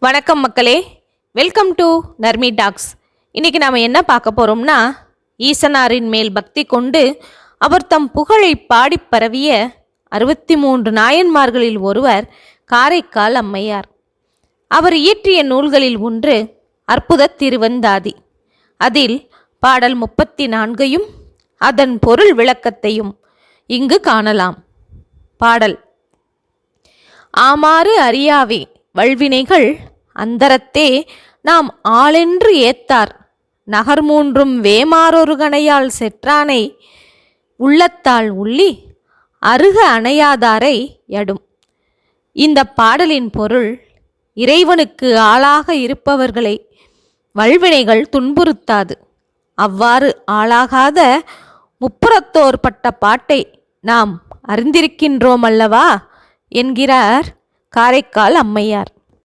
வணக்கம் மக்களே. Welcome to Narmi tax இன்றைக்கி நாம் என்ன பார்க்க போகிறோம்னா ஈசனாரின் மேல் பக்தி கொண்டு அவர் தம் புகழை பாடிப் பரவிய அறுபத்தி மூன்று நாயன்மார்களில் ஒருவர் காரைக்கால் அம்மையார். அவர் இயற்றிய நூல்களில் ஒன்று அற்புத திருவந்தாதி. அதில் பாடல் முப்பத்தி நான்கையும் அதன் பொருள் விளக்கத்தையும் இங்கு காணலாம். பாடல் ஆமாறு அறியாவே வல்வினைகள் அந்தரத்தே நாம் ஆளென்று ஏத்தார். நகர் மூன்றும் வேமாறொரு கணையால் செற்றானை உள்ளத்தால் உள்ளி அருக அணையாதாரை எடும் இந்த பாடலின் பொருள் இறைவனுக்கு ஆளாக இருப்பவர்களை வல்வினைகள் துன்புறுத்தாது. அவ்வாறு ஆளாகாத முப்புறத்தோர் பட்ட பாட்டை நாம் அறிந்திருக்கின்றோம் அல்லவா? என்கிறார் காரைக்கால் அம்மையார்.